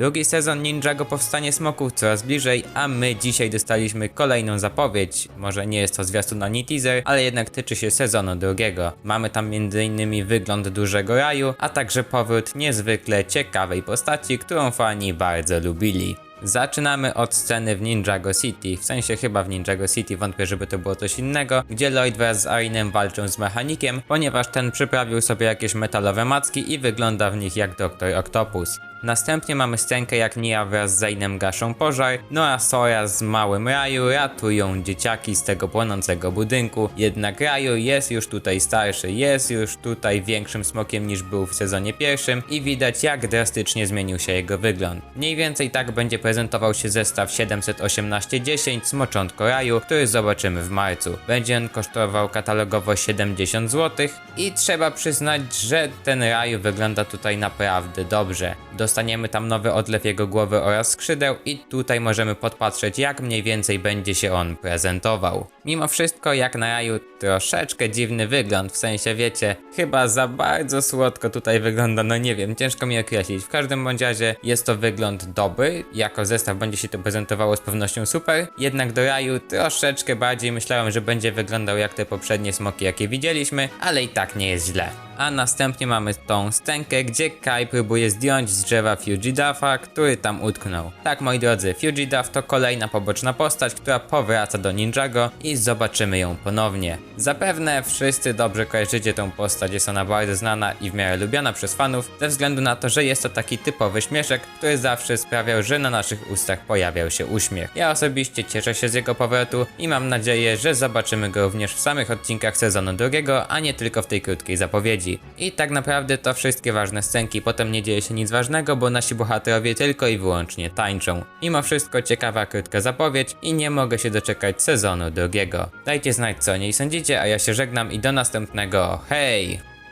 Drugi sezon Ninjago Powstanie Smoków coraz bliżej, a my dzisiaj dostaliśmy kolejną zapowiedź. Może nie jest to zwiastun ani teaser, ale jednak tyczy się sezonu drugiego. Mamy tam m.in. wygląd dużego raju, a także powrót niezwykle ciekawej postaci, którą fani bardzo lubili. Zaczynamy od sceny w Ninjago City, w sensie chyba w Ninjago City, wątpię, żeby to było coś innego, gdzie Lloyd wraz z Arinem walczą z mechanikiem, ponieważ ten przyprawił sobie jakieś metalowe macki i wygląda w nich jak Doktor Octopus. Następnie mamy scenkę jak Nia wraz z Zainem gaszą pożar, no a Sora z Małym Raju ratują dzieciaki z tego płonącego budynku, jednak Raju jest już tutaj starszy, jest już tutaj większym smokiem niż był w sezonie pierwszym i widać jak drastycznie zmienił się jego wygląd. Mniej więcej tak będzie prezentował się zestaw 718-10 Smoczątko Raju, który zobaczymy w marcu. Będzie on kosztował katalogowo 70 zł i trzeba przyznać, że ten Raju wygląda tutaj naprawdę dobrze. Dostaniemy tam nowy odlew jego głowy oraz skrzydeł i tutaj możemy podpatrzeć jak mniej więcej będzie się on prezentował. Mimo wszystko jak na Raju troszeczkę dziwny wygląd, w sensie wiecie, chyba za bardzo słodko tutaj wygląda, no nie wiem, ciężko mi określić. W każdym bądź razie jest to wygląd dobry, jako zestaw będzie się to prezentowało z pewnością super, jednak do Raju troszeczkę bardziej myślałem, że będzie wyglądał jak te poprzednie smoki jakie widzieliśmy, ale i tak nie jest źle. A następnie mamy tą scenkę, gdzie Kai próbuje zdjąć z drzewa Fugidaffa, który tam utknął. Tak moi drodzy, Fugidaff to kolejna poboczna postać, która powraca do Ninjago i zobaczymy ją ponownie. Zapewne wszyscy dobrze kojarzycie tą postać, jest ona bardzo znana i w miarę lubiana przez fanów, ze względu na to, że jest to taki typowy śmieszek, który zawsze sprawiał, że na naszych ustach pojawiał się uśmiech. Ja osobiście cieszę się z jego powrotu i mam nadzieję, że zobaczymy go również w samych odcinkach sezonu drugiego, a nie tylko w tej krótkiej zapowiedzi. I tak naprawdę to wszystkie ważne scenki, potem nie dzieje się nic ważnego, bo nasi bohaterowie tylko i wyłącznie tańczą. Mimo wszystko ciekawa krótka zapowiedź i nie mogę się doczekać sezonu drugiego. Dajcie znać co o niej sądzicie, a ja się żegnam i do następnego. Hej!